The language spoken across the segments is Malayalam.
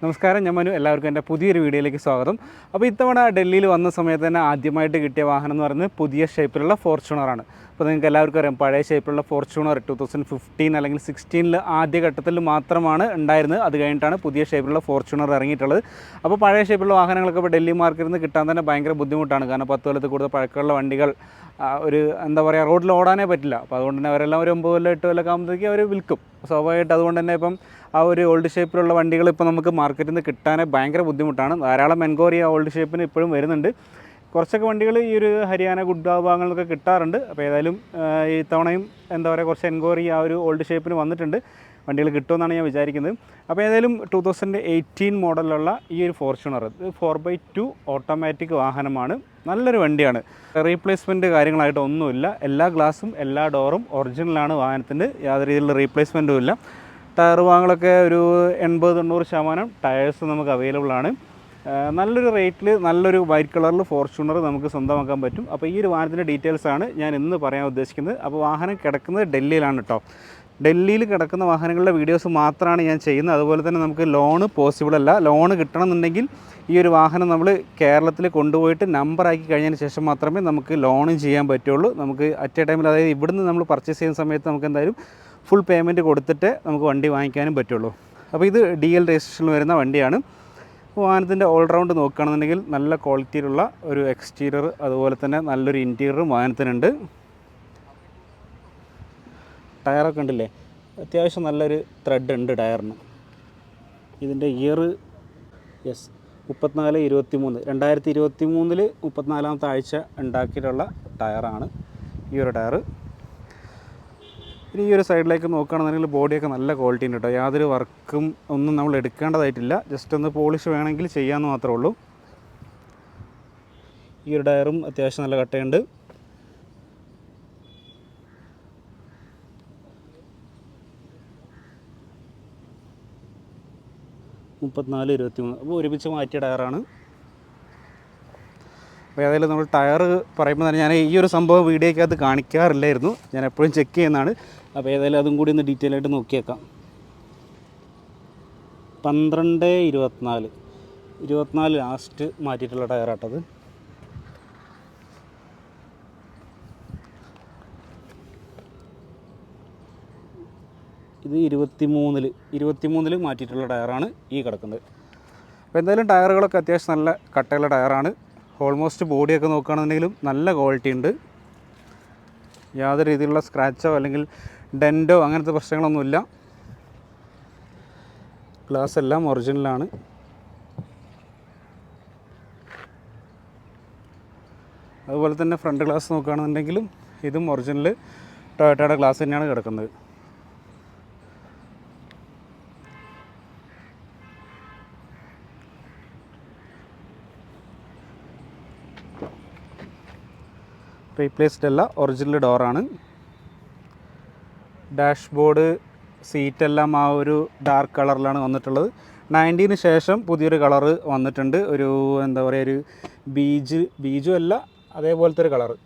നമസ്കാരം ഞാൻ മനു. എല്ലാവർക്കും എന്റെ പുതിയൊരു വീഡിയോയിലേക്ക് സ്വാഗതം. അപ്പോൾ ഇത്തവണ ഡൽഹിയിൽ വന്ന സമയത്ത് തന്നെ ആദ്യമായിട്ട് കിട്ടിയ വാഹനം എന്ന് പറയുന്നത് പുതിയ ഷേപ്പിലുള്ള ഫോർച്യൂണറാണ്. അപ്പോൾ നിങ്ങൾക്ക് എല്ലാവർക്കും അറിയാം പഴയ ഷേപ്പിലുള്ള ഫോർച്യൂണർ ടു തൗസൻഡ് ഫിഫ്റ്റീൻ അല്ലെങ്കിൽ സിക്സ്റ്റീനിൽ ആദ്യ ഘട്ടത്തിൽ മാത്രമാണ് ഉണ്ടായിരുന്നത്. അത് കഴിഞ്ഞിട്ടാണ് പുതിയ ഷേപ്പിലുള്ള ഫോർച്യൂണർ ഇറങ്ങിയിട്ടുള്ളത്. അപ്പോൾ പഴയ ഷേപ്പിലുള്ള വാഹനങ്ങളൊക്കെ ഇപ്പോൾ ഡൽഹി മാർക്കറ്റിൽ നിന്ന് കിട്ടാൻ തന്നെ ഭയങ്കര ബുദ്ധിമുട്ടാണ്. കാരണം പത്ത് കൊല്ലത്ത് കൂടുതൽ പഴക്കമുള്ള വണ്ടികൾ ഒരു എന്താ പറയുക റോഡിൽ ഓടാനേ പറ്റില്ല. അപ്പോൾ അതുകൊണ്ട് തന്നെ അവരെല്ലാം ഒരു ഒമ്പത് കൊല്ലം എട്ട് കൊല്ലം ആകുമ്പോഴത്തേക്ക് അവർ വിൽക്കും. സ്വാഭാവികമായിട്ട് അതുകൊണ്ട് തന്നെ ഇപ്പം ആ ഒരു ഓൾഡ് ഷേപ്പിലുള്ള വണ്ടികൾ ഇപ്പോൾ നമുക്ക് മാർക്കറ്റിൽ നിന്ന് കിട്ടാൻ ഭയങ്കര ബുദ്ധിമുട്ടാണ്. ധാരാളം എൻക്വയറി ആ ഓൾഡ് ഷേപ്പിന് ഇപ്പോഴും വരുന്നുണ്ട്. കുറച്ചൊക്കെ വണ്ടികൾ ഈ ഒരു ഹരിയാന ഗുഡ് ഭാഗങ്ങളിലൊക്കെ കിട്ടാറുണ്ട്. അപ്പോൾ ഏതായാലും ആ, ഈ തവണയും എന്താ പറയുക കുറച്ച് എൻക്വയറി ആ ഒരു ഓൾഡ് ഷേപ്പിന് വന്നിട്ടുണ്ട്. വണ്ടികൾ കിട്ടുമെന്നാണ് ഞാൻ വിചാരിക്കുന്നത്. അപ്പോൾ ഏതായാലും ടു തൗസൻഡ് എയ്റ്റീൻ മോഡലുള്ള ഈ ഒരു ഫോർച്യൂണർ ഇത് ഫോർ ബൈ ടു ഓട്ടോമാറ്റിക് വാഹനമാണ്. നല്ലൊരു വണ്ടിയാണ്. റീപ്ലേസ്മെന്റ് കാര്യങ്ങളായിട്ട് ഒന്നുമില്ല. എല്ലാ ഗ്ലാസും എല്ലാ ഡോറും ഒറിജിനലാണ് വാഹനത്തിന്റെ. യാതൊരു രീതിയിലുള്ള റീപ്ലേസ്മെന്റും ഇല്ല. ടയർ വാങ്ങലൊക്കെ ഒരു എൺപത് തൊണ്ണൂറ് ശതമാനം ടയേഴ്സ് നമുക്ക് അവൈലബിൾ ആണ്. നല്ലൊരു റേറ്റിൽ നല്ലൊരു വൈറ്റ് കളറിൽ ഫോർച്യൂണർ നമുക്ക് സ്വന്തമാക്കാൻ പറ്റും. അപ്പോൾ ഈ ഒരു വാഹനത്തിന്റെ ഡീറ്റെയിൽസാണ് ഞാൻ ഇന്ന് പറയാൻ ഉദ്ദേശിക്കുന്നത്. അപ്പോൾ വാഹനം കിടക്കുന്നത് ഡൽഹിയിലാണ് കേട്ടോ. ഡൽഹിയിൽ കിടക്കുന്ന വാഹനങ്ങളുടെ വീഡിയോസ് മാത്രമാണ് ഞാൻ ചെയ്യുന്നത്. അതുപോലെ തന്നെ നമുക്ക് ലോണ് പോസിബിൾ അല്ല. ലോണ് കിട്ടണമെന്നുണ്ടെങ്കിൽ ഈ ഒരു വാഹനം നമ്മൾ കേരളത്തിൽ കൊണ്ടുപോയിട്ട് നമ്പറാക്കി കഴിഞ്ഞതിന് ശേഷം മാത്രമേ നമുക്ക് ലോണും ചെയ്യാൻ പറ്റുള്ളൂ. നമുക്ക് അറ്റ് എ ടൈമിൽ അതായത് ഇവിടുന്ന് നമ്മൾ പർച്ചേസ് ചെയ്യുന്ന സമയത്ത് നമുക്ക് എന്തായാലും ഫുൾ പേയ്മെന്റ് കൊടുത്തിട്ട് നമുക്ക് വണ്ടി വാങ്ങിക്കാനും പറ്റുള്ളൂ. അപ്പോൾ ഇത് ഡി എൽ രജിസ്ട്രേഷനിൽ വരുന്ന വണ്ടിയാണ്. വാഹനത്തിന്റെ ഓൾറൗണ്ട് നോക്കുകയാണെന്നുണ്ടെങ്കിൽ നല്ല ക്വാളിറ്റിയിലുള്ള ഒരു എക്സ്റ്റീരിയർ അതുപോലെ തന്നെ നല്ലൊരു ഇന്റീരിയറും വാഹനത്തിനുണ്ട്. ടയറൊക്കെ ഉണ്ടല്ലേ? അത്യാവശ്യം നല്ലൊരു ത്രെഡ് ഉണ്ട് ടയറിന്. ഇതിന്റെ ഇയർ യെസ് മുപ്പത്തിനാല് ഇരുപത്തി മൂന്ന് രണ്ടായിരത്തി ഇരുപത്തി മൂന്നിൽ മുപ്പത്തിനാലാമത്തെ ആഴ്ച ഉണ്ടാക്കിയിട്ടുള്ള ടയറാണ് ഈ ഒരു ടയർ ഇനി ഈ ഒരു സൈഡിലേക്ക് നോക്കുകയാണെന്നുണ്ടെങ്കിൽ ബോഡിയൊക്കെ നല്ല ക്വാളിറ്റി ഉണ്ട് കേട്ടോ. യാതൊരു വർക്കും ഒന്നും നമ്മൾ എടുക്കേണ്ടതായിട്ടില്ല. ജസ്റ്റ് ഒന്ന് പോളിഷ് വേണമെങ്കിൽ ചെയ്യാമെന്ന് മാത്രമേ ഉള്ളൂ. ഈ ഒരു ടയറും അത്യാവശ്യം നല്ല കട്ടയുണ്ട്. മുപ്പത്തിനാല് ഇരുപത്തി മൂന്ന് അപ്പോൾ ഒരുമിച്ച് മാറ്റിയ ടയറാണ്. അപ്പോൾ ഏതായാലും നമ്മൾ ടയർ പറയുമ്പോൾ തന്നെ ഞാൻ ഈ ഒരു സംഭവം വീഡിയോയ്ക്കകത്ത് കാണിക്കാറില്ലായിരുന്നു. ഞാൻ എപ്പോഴും ചെക്ക് ചെയ്യുന്നതാണ്. അപ്പോൾ ഏതായാലും അതും കൂടി ഒന്ന് ഡീറ്റെയിൽ ആയിട്ട് നോക്കിയേക്കാം. പന്ത്രണ്ട് ഇരുപത്തിനാല്. ഇരുപത്തിനാല് ലാസ്റ്റ് മാറ്റിയിട്ടുള്ള ടയറാട്ടത്. ഇത് ഇരുപത്തി മൂന്നിൽ ഇരുപത്തി മൂന്നിൽ മാറ്റിയിട്ടുള്ള ടയറാണ് ഈ കിടക്കുന്നത്. അപ്പോൾ എന്തായാലും ടയറുകളൊക്കെ അത്യാവശ്യം നല്ല കട്ടയുള്ള ടയറാണ്. ഓൾമോസ്റ്റ് ബോഡിയൊക്കെ നോക്കുകയാണെന്നുണ്ടെങ്കിലും നല്ല ക്വാളിറ്റി ഉണ്ട്. യാതൊരു രീതിയിലുള്ള സ്ക്രാച്ചോ അല്ലെങ്കിൽ ഡെന്റോ അങ്ങനത്തെ പ്രശ്നങ്ങളൊന്നുമില്ല. ഗ്ലാസ് എല്ലാം ഒറിജിനലാണ് അതുപോലെ തന്നെ ഫ്രണ്ട് ഗ്ലാസ് നോക്കുകയാണെന്നുണ്ടെങ്കിലും ഇതും ഒറിജിനൽ ടൊയോട്ടയുടെ ഗ്ലാസ് തന്നെയാണ് കിടക്കുന്നത്. റീപ്ലേസ്ഡ് അല്ല ഒറിജിനൽ ഡോറാണ് ഡാഷ്ബോർഡ് സീറ്റെല്ലാം ആ ഒരു ഡാർക്ക് കളറിലാണ് വന്നിട്ടുള്ളത്. നയന്റീന് ശേഷം പുതിയൊരു കളറ് വന്നിട്ടുണ്ട്. ഒരു എന്താ പറയുക ഒരു ബീജ് ബീജും അല്ല അതേപോലത്തെ ഒരു കളറ്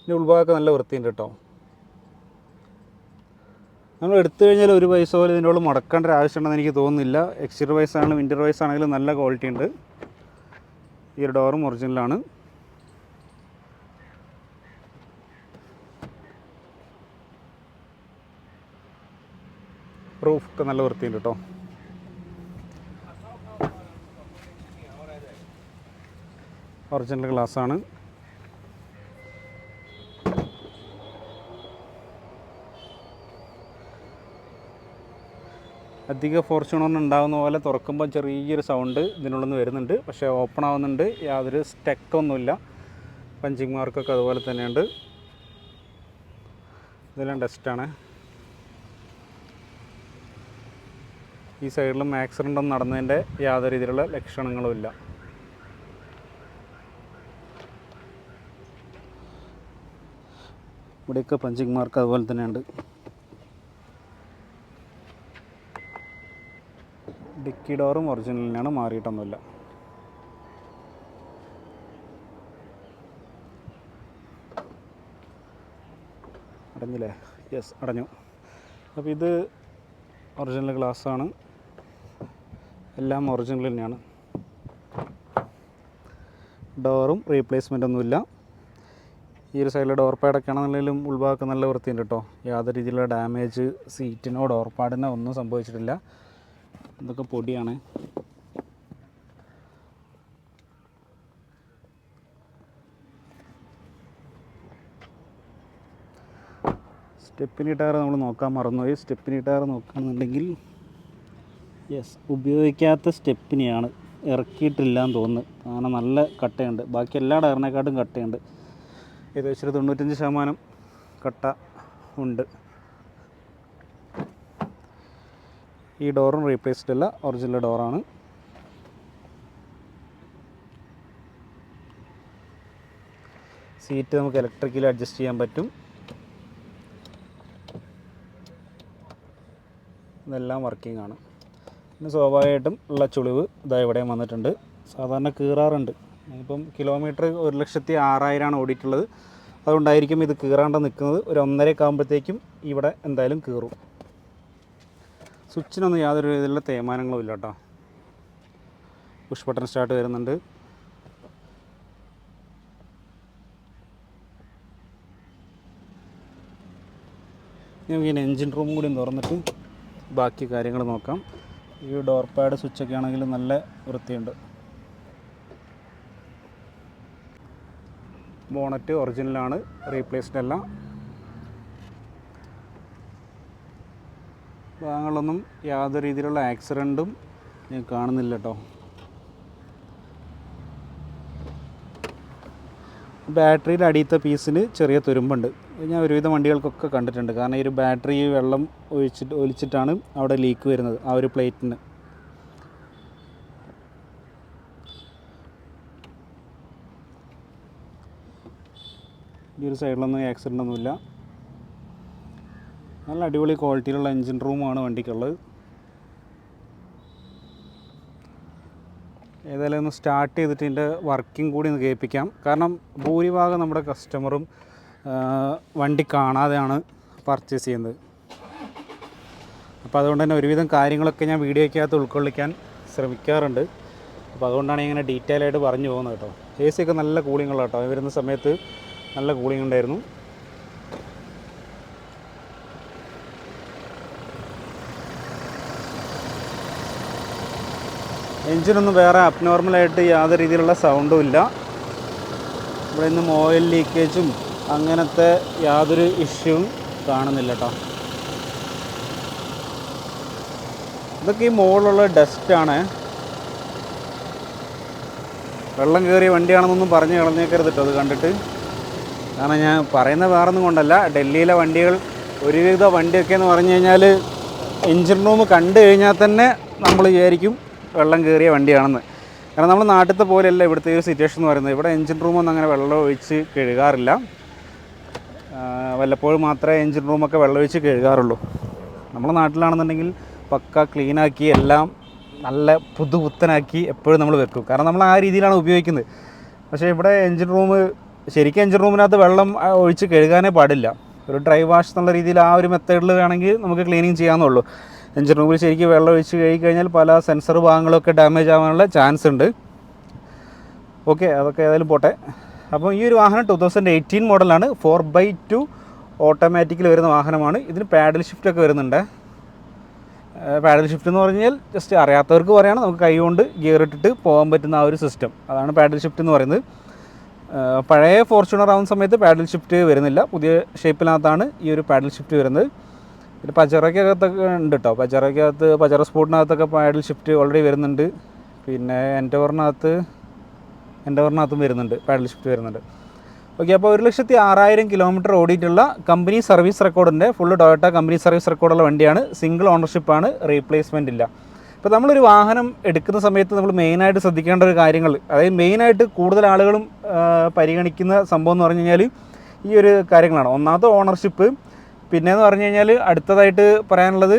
ഇതിന്റെ ഉൾഭാഗമൊക്കെ നല്ല വൃത്തിയുണ്ട് കേട്ടോ നമ്മൾ എടുത്തു കഴിഞ്ഞാൽ ഒരു പൈസ പോലും ഇതിന്റെ ഉള്ളിൽ മുടക്കേണ്ട ഒരു ആവശ്യമുണ്ടെന്ന് എനിക്ക് തോന്നുന്നില്ല. എക്സ്റ്റീരിയർ വൈസ് ആണ് വിന്റർ വൈസ് ആണെങ്കിലും നല്ല ക്വാളിറ്റി ഉണ്ട്. ഈ ഒരു ഡോറും ഒറിജിനലാണ് റൂഫൊക്കെ നല്ല വൃത്തിയുണ്ട് കേട്ടോ ഒറിജിനൽ ഗ്ലാസ്സാണ് അധിക ഫോർച്യൂണറിന് ഉണ്ടാകുന്ന പോലെ തുറക്കുമ്പോൾ ചെറിയൊരു സൗണ്ട് ഇതിനുള്ളിൽ വരുന്നുണ്ട്. പക്ഷേ ഓപ്പൺ ആവുന്നുണ്ട്. യാതൊരു സ്റ്റെക്കൊന്നുമില്ല പഞ്ചിങ് മാർക്കൊക്കെ അതുപോലെ തന്നെയുണ്ട്. ഇതെല്ലാം ഡസ്റ്റാണ് ഈ സൈഡിലും ആക്സിഡന്റ് ഒന്നും നടന്നതിന്റെ യാതൊരു രീതിയിലുള്ള ലക്ഷണങ്ങളും ഇല്ല. ഇവിടെയൊക്കെ പഞ്ചിങ് മാർക്ക് അതുപോലെ തന്നെയുണ്ട്. ഡിക്കി ഡോറും ഒറിജിനലിനാണ് മാറിയിട്ടൊന്നുമില്ല. അടഞ്ഞില്ലേ? യെസ് അടഞ്ഞു. അപ്പോൾ ഇത് ഒറിജിനൽ ഗ്ലാസ്സാണ് എല്ലാം ഒറിജിനൽ തന്നെയാണ്. ഡോറും റീപ്ലേസ്മെന്റ് ഒന്നുമില്ല ഈ ഒരു സൈഡിലെ ഡോർ പാഡൊക്കെ ആണെന്നുണ്ടെങ്കിലും ഉൾഭാഗമൊക്കെ നല്ല വൃത്തിയുണ്ട് കേട്ടോ യാതൊരു രീതിയിലുള്ള ഡാമേജ് സീറ്റിനോ ഡോർ പാഡിനോ ഒന്നും സംഭവിച്ചിട്ടില്ല. ഇതൊക്കെ പൊടിയാണ്. സ്റ്റെപ്പിനി ടയർ നമ്മൾ നോക്കാൻ മറന്നുപോയി. സ്റ്റെപ്പിനി ടയർ നോക്കുകയാണെന്നുണ്ടെങ്കിൽ യെസ് ഉപയോഗിക്കാത്ത സ്റ്റെപ്പിനെയാണ് ഇറക്കിയിട്ടില്ല എന്ന് തോന്നുന്നു. കാരണം നല്ല കട്ടയുണ്ട്. ബാക്കി എല്ലാ ടയറിനെക്കാട്ടും കട്ടയുണ്ട്. ഏകദേശം തൊണ്ണൂറ്റഞ്ച് ശതമാനം കട്ട ഉണ്ട്. ഈ ഡോറും റീപ്ലേസ്ഡ് അല്ല ഒറിജിനൽ ഡോറാണ് സീറ്റ് നമുക്ക് ഇലക്ട്രിക്കലി അഡ്ജസ്റ്റ് ചെയ്യാൻ പറ്റും. ഇതെല്ലാം വർക്കിംഗ് ആണ്. പിന്നെ സ്വാഭാവികമായിട്ടും ഉള്ള ചുളിവ് ഇതാ ഇവിടെയും വന്നിട്ടുണ്ട്. സാധാരണ കീറാറുണ്ട്. ഇപ്പം കിലോമീറ്റർ ഒരു ലക്ഷത്തി ആറായിരമാണ് ഓടിയിട്ടുള്ളത്. അതുകൊണ്ടായിരിക്കും ഇത് കീറാണ്ട് നിൽക്കുന്നത്. ഒരു ഒന്നര ആകുമ്പോഴത്തേക്കും ഇവിടെ എന്തായാലും കീറും. സ്വിച്ചിനൊന്നും യാതൊരു രീതിയിലുള്ള തേയ്മാനങ്ങളും ഇല്ല കേട്ടോ. പുഷ് ബട്ടൺ സ്റ്റാർട്ട് വരുന്നുണ്ട്. നമുക്ക് ഇനി എൻജിൻ റൂം കൂടി തുറന്നിട്ട് ബാക്കി കാര്യങ്ങൾ നോക്കാം. ഈ ഡോർ പാഡ് സ്വിച്ചൊക്കെ ആണെങ്കിൽ നല്ല വൃത്തിയുണ്ട്. ബോണറ്റ് ഒറിജിനലാണ് റീപ്ലേസ്ഡ് അല്ല. ഭാഗങ്ങളൊന്നും യാതൊരു രീതിയിലുള്ള ആക്സിഡന്റും ഞാൻ കാണുന്നില്ല കേട്ടോ ബാറ്ററിയുടെ അടിയത്തെ പീസിന് ചെറിയ തുരുമ്പുണ്ട്. ഞാൻ ഒരുവിധ വണ്ടികൾക്കൊക്കെ കണ്ടിട്ടുണ്ട്. കാരണം ഈ ഒരു ബാറ്ററി വെള്ളം ഒഴിച്ചിട്ട് ഒലിച്ചിട്ടാണ് അവിടെ ലീക്ക് വരുന്നത് ആ ഒരു പ്ലേറ്റിന് ഈ ഒരു സൈഡിലൊന്നും ആക്സിഡന്റ് ഒന്നുമില്ല. നല്ല അടിപൊളി ക്വാളിറ്റിയിലുള്ള എൻജിൻ റൂമാണ് വണ്ടിക്കുള്ളത്. ഏതായാലും ഒന്ന് സ്റ്റാർട്ട് ചെയ്തിട്ട് ഇതിന്റെ വർക്കിംഗ് കൂടി ഒന്ന് കേൾപ്പിക്കാം. കാരണം ഭൂരിഭാഗം നമ്മുടെ കസ്റ്റമറും വണ്ടി കാണാതെയാണ് പർച്ചേസ് ചെയ്യുന്നത്. അപ്പോൾ അതുകൊണ്ട് തന്നെ ഒരുവിധം കാര്യങ്ങളൊക്കെ ഞാൻ വീഡിയോയ്ക്കകത്ത് ഉൾക്കൊള്ളിക്കാൻ ശ്രമിക്കാറുണ്ട്. അപ്പോൾ അതുകൊണ്ടാണ് ഇങ്ങനെ ഡീറ്റെയിൽ ആയിട്ട് പറഞ്ഞു പോകുന്നത് കേട്ടോ. എ സി ഒക്കെ നല്ല കൂളിംഗ് ഉള്ള കേട്ടോ. വരുന്ന സമയത്ത് നല്ല കൂളിംഗ് ഉണ്ടായിരുന്നു. എൻജിനൊന്നും വേറെ അബ്നോർമലായിട്ട് യാതൊരു രീതിയിലുള്ള സൗണ്ടും ഇല്ല. ഇവിടെ നിന്നും ഓയിൽ ലീക്കേജും അങ്ങനത്തെ യാതൊരു ഇഷ്യൂവും കാണുന്നില്ല കേട്ടോ ഇതൊക്കെ ഈ മുകളിലുള്ള ഡസ്റ്റാണ്. വെള്ളം കയറിയ വണ്ടിയാണെന്നൊന്നും പറഞ്ഞ് കളഞ്ഞേക്കരുത് കേട്ടോ അത് കണ്ടിട്ട്. കാരണം ഞാൻ പറയുന്ന വേറൊന്നും കൊണ്ടല്ല. ഡൽഹിയിലെ വണ്ടികൾ ഒരുവിധ വണ്ടിയൊക്കെ എന്ന് പറഞ്ഞു കഴിഞ്ഞാൽ എഞ്ചിൻ റൂം കണ്ടു കഴിഞ്ഞാൽ തന്നെ നമ്മൾ വിചാരിക്കും വെള്ളം കയറിയ വണ്ടിയാണെന്ന്. കാരണം നമ്മൾ നാട്ടിലത്തെ പോലെയല്ല ഇവിടുത്തെ ഒരു സിറ്റുവേഷൻ എന്ന് പറയുന്നത്. ഇവിടെ എഞ്ചിൻ റൂമൊന്നും അങ്ങനെ വെള്ളം ഒഴിച്ച് കഴുകാറില്ല. വല്ലപ്പോഴും മാത്രമേ എൻജിൻ റൂമൊക്കെ വെള്ളമൊഴിച്ച് കഴുകാറുള്ളൂ. നമ്മുടെ നാട്ടിലാണെന്നുണ്ടെങ്കിൽ പക്ക ക്ലീനാക്കി എല്ലാം നല്ല പുതുപുത്തനാക്കി എപ്പോഴും നമ്മൾ വെക്കും. കാരണം നമ്മൾ ആ രീതിയിലാണ് ഉപയോഗിക്കുന്നത്. പക്ഷേ ഇവിടെ എൻജിൻ റൂം ശരിക്കും എൻജിൻ റൂമിനകത്ത് വെള്ളം ഒഴിച്ച് കഴുകാനേ പാടില്ല. ഒരു ഡ്രൈ വാഷ് എന്നുള്ള രീതിയിൽ ആ ഒരു മെത്തേഡിൽ വേണമെങ്കിൽ നമുക്ക് ക്ലീനിങ് ചെയ്യാമെന്നുള്ളൂ എൻജിൻ റൂമിൽ ശരിക്കും വെള്ളം ഒഴിച്ച് കഴിഞ്ഞാൽ പല സെൻസർ ഭാഗങ്ങളൊക്കെ ഡാമേജ് ആവാനുള്ള ചാൻസ് ഉണ്ട്. ഓക്കെ അതൊക്കെ ഏതായാലും പോട്ടെ. അപ്പോൾ ഈ ഒരു വാഹനം ടു തൗസൻഡ് എയ്റ്റീൻ മോഡലാണ് ഫോർ ബൈ ടു ഓട്ടോമാറ്റിക്കിൽ വരുന്ന വാഹനമാണ്. ഇതിന് പാഡൽ ഷിഫ്റ്റ് ഒക്കെ വരുന്നുണ്ട്. പാഡൽ ഷിഫ്റ്റ് എന്ന് പറഞ്ഞാൽ ജസ്റ്റ് അറിയാത്തവർക്ക് പറയുകയാണ് നമുക്ക് കൈ കൊണ്ട് ഗിയർ ഇട്ടിട്ട് പോകാൻ പറ്റുന്ന ആ ഒരു സിസ്റ്റം അതാണ് പാഡൽ ഷിഫ്റ്റ് എന്ന് പറയുന്നത്. പഴയ ഫോർച്യൂണർ ആവുന്ന സമയത്ത് പാഡൽ ഷിഫ്റ്റ് വരുന്നില്ല. പുതിയ ഷേപ്പിനകത്താണ് ഈ ഒരു പാഡൽ ഷിഫ്റ്റ് വരുന്നത്. പിന്നെ പച്ചറയ്ക്കകത്തൊക്കെ ഉണ്ട് കേട്ടോ പച്ചറയ്ക്കകത്ത് പച്ചറ സ്പോർട്ടിനകത്തൊക്കെ പാഡൽ ഷിഫ്റ്റ് ഓൾറെഡി വരുന്നുണ്ട്. പിന്നെ എന്റോറിനകത്ത് എൻഡോറിനകത്തും വരുന്നുണ്ട് പാഡൽ ഷിഫ്റ്റ് വരുന്നുണ്ട്. ഓക്കെ അപ്പോൾ ഒരു ലക്ഷത്തി ആറായിരം കിലോമീറ്റർ ഓടിയിട്ടുള്ള കമ്പനി സർവീസ് റെക്കോർഡിന്റെ ഫുള്ള് ടൊയോട്ട കമ്പനി സർവീസ് റെക്കോർഡുള്ള വണ്ടിയാണ്. സിംഗിൾ ഓണർഷിപ്പാണ് റീപ്ലേസ്മെന്റ് ഇല്ല. ഇപ്പോൾ നമ്മളൊരു വാഹനം എടുക്കുന്ന സമയത്ത് നമ്മൾ മെയിനായിട്ട് ശ്രദ്ധിക്കേണ്ട ഒരു കാര്യങ്ങൾ അതായത് മെയിനായിട്ട് കൂടുതൽ ആളുകളും പരിഗണിക്കുന്ന സംഭവം എന്ന് പറഞ്ഞു കഴിഞ്ഞാൽ ഈ ഒരു കാര്യങ്ങളാണ്. ഒന്നാമത്തെ ഓണർഷിപ്പ് പിന്നെയെന്ന് പറഞ്ഞു കഴിഞ്ഞാൽ അടുത്തതായിട്ട് പറയാനുള്ളത്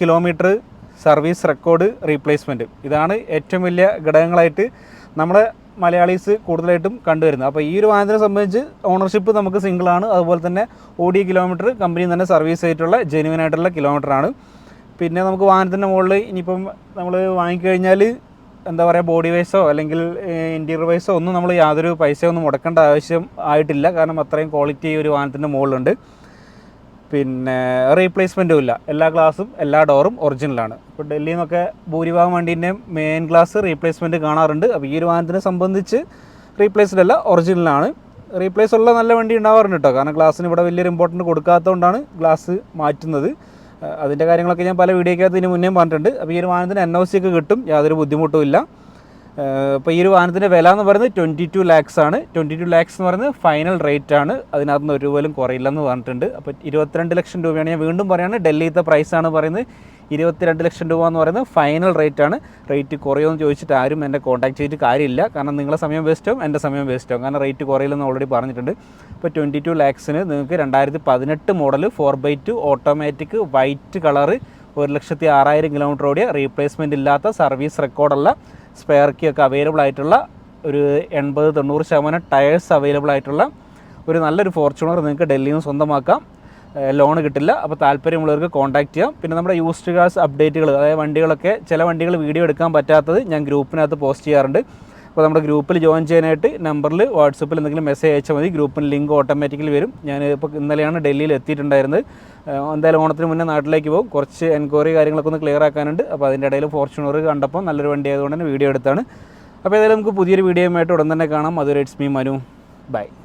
കിലോമീറ്റർ സർവീസ് റെക്കോർഡ് റീപ്ലേസ്മെന്റ് ഇതാണ് ഏറ്റവും വലിയ ഘടകങ്ങളായിട്ട് നമ്മുടെ മലയാളീസ് കൂടുതലായിട്ടും കണ്ടുവരുന്നത്. അപ്പോൾ ഈ ഒരു വാഹനത്തിനെ സംബന്ധിച്ച് ഓണർഷിപ്പ് നമുക്ക് സിംഗിളാണ് അതുപോലെ തന്നെ ഓടി കിലോമീറ്റർ കമ്പനി തന്നെ സർവീസ് ചെയ്തിട്ടുള്ള ജെനുവൻ ആയിട്ടുള്ള കിലോമീറ്ററാണ് പിന്നെ നമുക്ക് വാഹനത്തിന്റെ മുകളിൽ ഇനിയിപ്പം നമ്മൾ വാങ്ങിക്കഴിഞ്ഞാൽ എന്താ പറയുക ബോഡി വൈസോ അല്ലെങ്കിൽ ഇന്റീരിയർ വൈസോ ഒന്നും നമ്മൾ യാതൊരു പൈസ ഒന്നും മുടക്കേണ്ട ആവശ്യം ആയിട്ടില്ല. കാരണം അത്രയും ക്വാളിറ്റി ഒരു വാഹനത്തിന്റെ മുകളിലുണ്ട്. പിന്നെ റീപ്ലേസ്മെന്റും ഇല്ല. എല്ലാ ഗ്ലാസും എല്ലാ ഡോറും ഒറിജിനലാണ് ഇപ്പോൾ ഡൽഹിയിൽ നിന്നൊക്കെ ഭൂരിഭാഗം വണ്ടീന്റെ മെയിൻ ഗ്ലാസ് റീപ്ലേസ്മെന്റ് കാണാറുണ്ട്. അപ്പോൾ ഈ ഒരു വാഹനത്തിനെ സംബന്ധിച്ച് റീപ്ലേസ്ഡ് അല്ല ഒറിജിനലാണ് റീപ്ലേസ് ഉള്ള നല്ല വണ്ടി ഉണ്ടാവാറുണ്ട് കേട്ടോ കാരണം ഗ്ലാസ്സിന് ഇവിടെ വലിയൊരു ഇമ്പോർട്ടന്റ് കൊടുക്കാത്തതുകൊണ്ടാണ് ഗ്ലാസ് മാറ്റുന്നത്. അതിന്റെ കാര്യങ്ങളൊക്കെ ഞാൻ പല വീഡിയോക്കകത്ത് ഇതിന് മുന്നേ പറഞ്ഞിട്ടുണ്ട്. അപ്പോൾ ഈ ഒരു വാഹനത്തിന് എൻ ഒ സി ഒക്കെ കിട്ടും യാതൊരു ബുദ്ധിമുട്ടും ഇല്ല. ഇപ്പോൾ ഈ ഒരു വാഹനത്തിന്റെ വില എന്ന് പറയുന്നത് ട്വന്റി ടു ലാക്സ് ആണ്. ട്വന്റി ടു ലാക്സ് എന്ന് പറയുന്നത് ഫൈനൽ റേറ്റ് ആണ്. അതിനകത്ത് നിന്ന് ഒരു പോലും കുറയില്ലെന്ന് പറഞ്ഞിട്ടുണ്ട്. അപ്പോൾ ഇരുപത്തിരണ്ട് ലക്ഷം രൂപയാണ് ഞാൻ വീണ്ടും പറയുകയാണ്. ഡൽഹിയിലത്തെ പ്രൈസാണ് പറയുന്നത് ഇരുപത്തിരണ്ട് ലക്ഷം രൂപ എന്ന് പറയുന്നത് ഫൈനൽ റേറ്റ് ആണ്. റേറ്റ് കുറയുമെന്ന് ചോദിച്ചിട്ട് ആരും എന്റെ കോൺടാക്ട് ചെയ്തിട്ട് കാര്യമില്ല. കാരണം നിങ്ങളെ സമയം വേസ്റ്റ് ആവും എന്റെ സമയം വേസ്റ്റ് ആവും. കാരണം റേറ്റ് കുറയില്ലെന്ന് ഓൾറെഡി പറഞ്ഞിട്ടുണ്ട്. ഇപ്പോൾ ട്വന്റി ടു ലാക്സിന് നിങ്ങൾക്ക് രണ്ടായിരത്തി പതിനെട്ട് model four by two automatic white colour ഒരു ലക്ഷത്തി ആറായിരം കിലോമീറ്റർ ഓടിയ റീപ്ലേസ്മെന്റ് ഇല്ലാത്ത സർവീസ് റെക്കോർഡുള്ള സ്പെയർ കീ ഒക്കെ അവൈലബിൾ ആയിട്ടുള്ള ഒരു എൺപത് തൊണ്ണൂറ് ശതമാനം ടയേഴ്സ് അവൈലബിൾ ആയിട്ടുള്ള ഒരു നല്ലൊരു ഫോർച്യൂണർ നിങ്ങൾക്ക് ഡൽഹിയിൽ നിന്ന് സ്വന്തമാക്കാം. ലോൺ കിട്ടില്ല. അപ്പോൾ താല്പര്യമുള്ളവർക്ക് കോൺടാക്റ്റ് ചെയ്യാം. പിന്നെ നമ്മുടെ യൂസ്ഡ് കാർസ് അപ്ഡേറ്റുകൾ അതായത് വണ്ടികളൊക്കെ ചില വണ്ടികൾ വീഡിയോ എടുക്കാൻ പറ്റാത്തത് ഞാൻ ഗ്രൂപ്പിനകത്ത് പോസ്റ്റ് ചെയ്യാറുണ്ട്. അപ്പോൾ നമ്മുടെ ഗ്രൂപ്പിൽ ജോയിൻ ചെയ്യാനായിട്ട് നമ്പറിൽ വാട്സപ്പിൽ എന്തെങ്കിലും മെസ്സേജ് അയച്ചാൽ മതി. ഗ്രൂപ്പിന് ലിങ്ക് ഓട്ടോമാറ്റിക്കലി വരും. ഞാൻ ഇപ്പോൾ ഇന്നലെയാണ് ഡൽഹിയിൽ എത്തിയിട്ടുണ്ടായിരുന്നത്. എന്തായാലും ഓണത്തിന് മുന്നേ നാട്ടിലേക്ക് പോകും. കുറച്ച് എൻക്വയറി കാര്യങ്ങളൊക്കെ ഒന്ന് ക്ലിയർ ആക്കാനുണ്ട്. അപ്പോൾ അതിന്റെ ഇടയിൽ ഫോർച്യൂണർ കണ്ടപ്പോൾ നല്ലൊരു വണ്ടി ആയതുകൊണ്ട് തന്നെ വീഡിയോ എടുത്താണ്. അപ്പോൾ ഏതായാലും നമുക്ക് പുതിയൊരു വീഡിയോയുമായിട്ട് ഉടൻ തന്നെ കാണാം. അതൊരു ഇറ്റ്സ് മീ മനു ബൈ